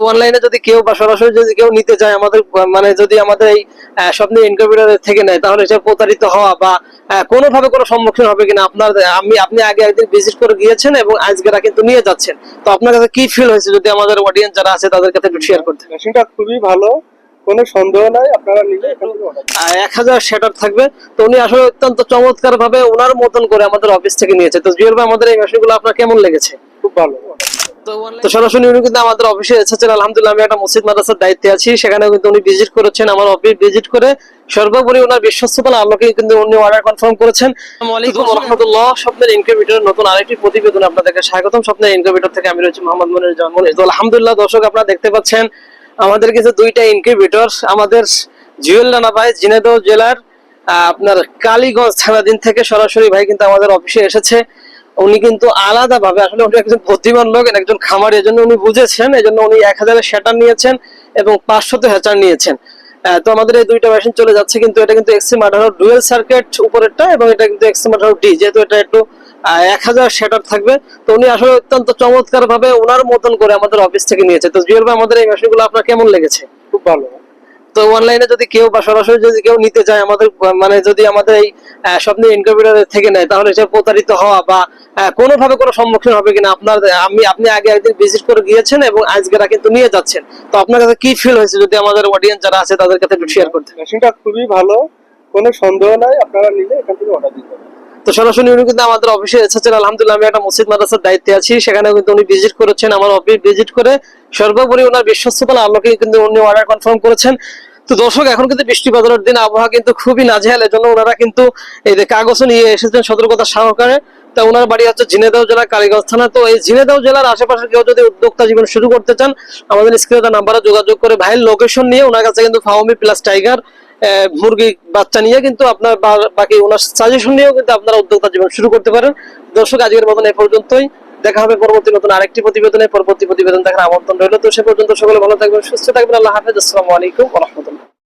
অনলাইনে যদি কেউ বা সরাসরি যদি কেউ নিতে চায় আমাদের মানে যদি আমাদের এই আহ, স্বপ্ন ইনকিউবেটর থেকে নেয় তাহলে সে প্রতারিত হওয়া বা কোনোভাবে কোনো সম্মুখীন হবে কিনা আপনার আমি আপনি আগে একদিন ভিজিট করে গিয়েছেন এবং আজকেরা কিন্তু নিয়ে যাচ্ছেন। তো আপনার কাছে কি ফিল হয়েছে যদি আমাদের অডিয়েন্স যারা আছে তাদের কাছে একটু শেয়ার করতে? মেশিনটা খুবই ভালো কোনো সন্দেহ নাই আপনারা নিলে। এক হাজার সেটার থাকবে। তো উনি আসলে অত্যন্ত চমৎকার ভাবে ওনার মতন করে আমাদের অফিস থেকে নিয়েছে। তো জুয়েল ভাই আমাদের এই মেশিনগুলো আপনার কেমন লেগেছে? খুব ভালো। তো সরাসরি উনি কিন্তু আমাদের অফিসে এসেছেন আলহামদুলিল্লাহ আমি একটা মসজিদ মাদ্রাসার দায়িত্বে আছি সেখানে কিন্তু উনি ভিজিট করেছেন আমার অফিস ভিজিট করে সর্বোপরি ওনার বিশ্বস্ততা আলোকে কিন্তু উনি অর্ডার কনফার্ম করেছেন। রহমতুল্লাহ স্বপ্নের ইনকিউবেটর নতুন আরেকটি প্রতিবেদন আপনাদেরকে স্বাগতম। স্বপ্নের ইনকিউবেটর থেকে আমি রয়েছি মোহাম্মদ মনির জামান তো আলহামদুলিল্লাহ দর্শক আপনারা দেখতে পাচ্ছেন আমাদের কিছু দুইটা ইনকিউবেটর আমাদের জুয়েল রানা ভাই জিনেদহ জেলার আপনার কালীগঞ্জ থানাদিন থেকে সরাসরি ভাই কিন্তু আমাদের অফিসে এসেছে। উনি কিন্তু আলাদা ভাবে আসলে উনি একজন বুদ্ধিমান লোক, একজন খামারি, এজন্য উনি বুঝেছেন, এজন্য উনি এক হাজারের শ্যাটার নিয়েছেন এবং পাঁচশত হ্যাচার নিয়েছেন। তো আমাদের এই দুইটা মেশিন চলে যাচ্ছে, কিন্তু এটা কিন্তু এক্সিম আঠারো ডুয়েল সার্কিট উপরেরটা এবং এটা কিন্তু এক্সিম আঠারো ডি যেহেতু এটা একটু এক হাজার শ্যাটার থাকবে। তো উনি আসলে অত্যন্ত চমৎকার ভাবে ওনার মতন করে আমাদের অফিস থেকে নিয়েছে। তো জুয়েল ভাই, আমাদের এই মেশিনগুলো আপনার কেমন লেগেছে? খুব ভালো। তো অনলাইনে যদি কেউ বা সরাসরি যদি কেউ নিতে চায় আমাদের মানে যদি আমাদের এই আহ, স্বপ্ন ইনকিউবেটর থেকে নেয় তাহলে সে প্রতারিত হওয়া বা কোনোভাবে কোনো সম্মুখীন হবে কিনা আপনার আমি আপনি আগে একদিন ভিজিট করে গিয়েছেন এবং আজকেরা কিন্তু নিয়ে যাচ্ছেন। তো আপনার কাছে কি ফিল হয়েছে যদি আমাদের অডিয়েন্স যারা আছে তাদের কাছে একটু শেয়ার করতে? মেশিনটা খুবই ভালো কোনো সন্দেহ নাই আপনারা নিলে এখান থেকে অর্ডার দিতে তো সরাসরি উনি কিন্তু আমাদের অফিসে এসেছেন। আলহামদুলিল্লাহ, আমি একটা মসজিদ মাদ্রাসার দায়িত্বে আছি। সেখানে কিন্তু উনি ভিজিট করেছেন, আমার অফিস ভিজিট করে। সর্বোপরি ওনার বিশ্বস্ততার আলোকে কিন্তু উনি অর্ডার কনফার্ম করেছেন। তো দর্শক, এখন কিন্তু বৃষ্টি বাদলের দিন, আবহাওয়া কিন্তু খুবই নাজেহাল। এজন্য ওনারা কিন্তু এই যে কাগজও নিয়ে এসেছেন সতর্কতা সহকারে। তা ওনার বাড়ি হচ্ছে ঝিনেদাও জেলা, কালীগঞ্জ থানা। তো এই ঝিনেদাও জেলার আশেপাশে কেউ যদি উদ্যোক্তা জীবন শুরু করতে চান, আমাদের স্ক্রিনে তার নাম্বারে যোগাযোগ করে ভাইয়ের লোকেশন নিয়ে ওনার কাছে কিন্তু ফাওমি প্লাস টাইগার মুরগি বাচ্চা নিয়ে কিন্তু আপনার বাকি ওনার সাজেশন নিয়েও কিন্তু আপনারা উদ্যোক্তা জীবন শুরু করতে পারেন। দর্শক, আজকের মতন এ পর্যন্তই। দেখা হবে পরবর্তী নতুন আরেকটি প্রতিবেদনে। পরবর্তী প্রতিবেদন দেখার আমন্ত্রণ রইল। তো সে পর্যন্ত সকলে ভালো থাকবেন, সুস্থ থাকবেন। আল্লাহ হাফেজ। আসসালামু আলাইকুম